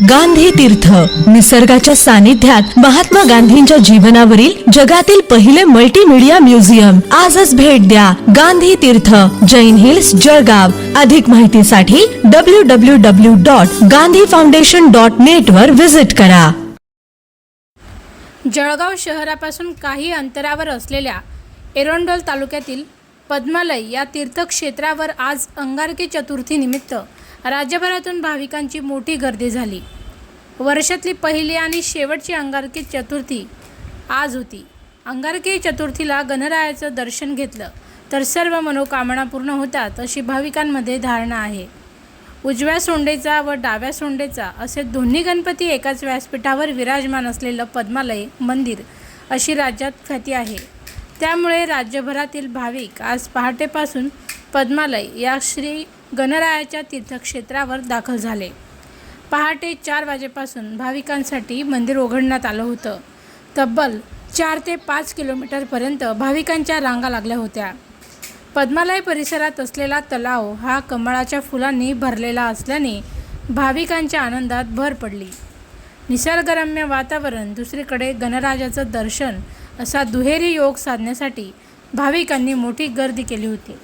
गांधी तीर्थ. निसर्गाच्या सानिध्यात महात्मा गांधींच्या जीवनावरील जगातील पहिले मल्टीमीडिया म्युझियम आजच भेट द्या गांधी तीर्थ. जैन हिल्स जळगाव. अधिक माहितीसाठी W W W dot Gandhi foundation dot net वर व्हिजिट करा. जळगाव शहरापासून काही अंतरावर असलेल्या एरोंडोल तालुक्यातील पद्मालय या तीर्थक्षेत्रावर आज अंगारकी चतुर्थीनिमित्त राज्यभरातून भाविकांची मोठी गर्दी झाली. वर्षातली पहिली आणि शेवटची अंगारकी चतुर्थी आज होती. अंगारकी चतुर्थीला गणरायाचं दर्शन घेतलं तर सर्व मनोकामना पूर्ण होतात अशी भाविकांमध्ये धारणा आहे. उजव्या सोंडेचा व डाव्या सोंडेचा असे दोन्ही गणपती एकाच व्यासपीठावर विराजमान असलेलं पद्मालय मंदिर अशी राज्यात ख्याती आहे. त्यामुळे राज्यभरातील भाविक आज पहाटेपासून पद्मालय या श्री गणरायाच्या तीर्थक्षेत्रावर दाखल झाले. पहाटे चार वाजेपासून भाविकांसाठी मंदिर उघडण्यात आलं होतं. तब्बल चार ते पाच किलोमीटरपर्यंत भाविकांच्या रांगा लागल्या होत्या. पद्मालय परिसरात असलेला तलाव हा कमळाच्या फुलांनी भरलेला असल्याने भाविकांच्या आनंदात भर पडली. निसर्गरम्य वातावरण दुसरीकडे गणराजाचं दर्शन असा दुहेरी योग साधण्यासाठी भाविकांनी मोठी गर्दी केली होती.